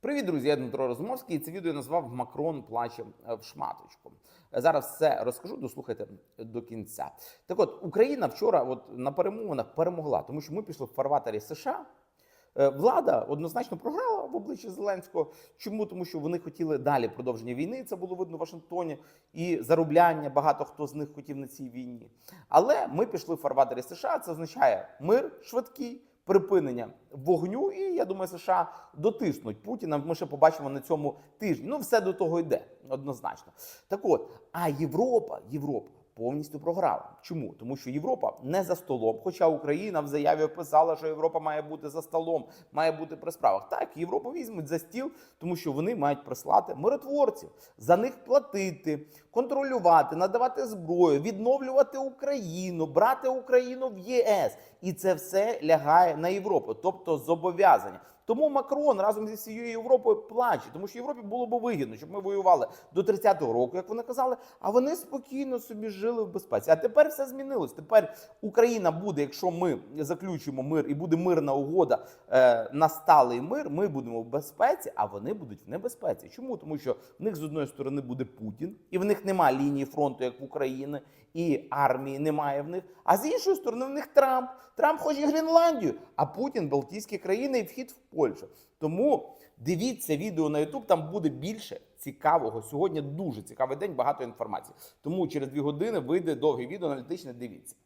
Привіт, друзі! Я Дмитро Розумовський. І це відео я назвав Макрон плаче е, в шматочку. Зараз все розкажу, дослухайте до кінця. Так от, Україна вчора от, на перемовинах перемогла, тому що ми пішли в фарватері США. Е, Влада однозначно програла в обличчі Зеленського. Чому? Тому що вони хотіли далі продовження війни. Це було видно в Вашингтоні, і заробляння багато хто з них хотів на цій війні. Але ми пішли в фарватері США. Це означає мир швидкий, припинення вогню. І я думаю, США дотиснуть Путіна. Ми ще побачимо на цьому тижні. Ну, все до того йде однозначно. Так от, а Європа, Європа. Повністю програла. Чому? Тому що Європа не за столом. Хоча Україна в заяві описала, що Європа має бути за столом, має бути при справах. Так, Європу візьмуть за стіл, тому що вони мають прислати миротворців, за них платити, контролювати, надавати зброю, відновлювати Україну, брати Україну в ЄС. І це все лягає на Європу, тобто зобов'язання. Тому Макрон разом зі всією Європою плаче, тому що Європі було б вигідно, щоб ми воювали до 30-го року, як вони казали. А вони спокійно собі жили в безпеці. А тепер все змінилось. Тепер Україна буде, якщо ми заключимо мир і буде мирна угода е, на сталий мир. Ми будемо в безпеці, а вони будуть в небезпеці. Чому? Тому що в них з одної сторони буде Путін, і в них немає лінії фронту, як в Україні, і армії немає в них. А з іншої сторони, в них Трамп. Трамп хоче Гренландію, а Путін Балтійські країни і вхід в Польщу. Тому дивіться відео на YouTube, там буде більше цікавого. Сьогодні дуже цікавий день, багато інформації. Тому через дві години вийде довге відео аналітичне. Дивіться.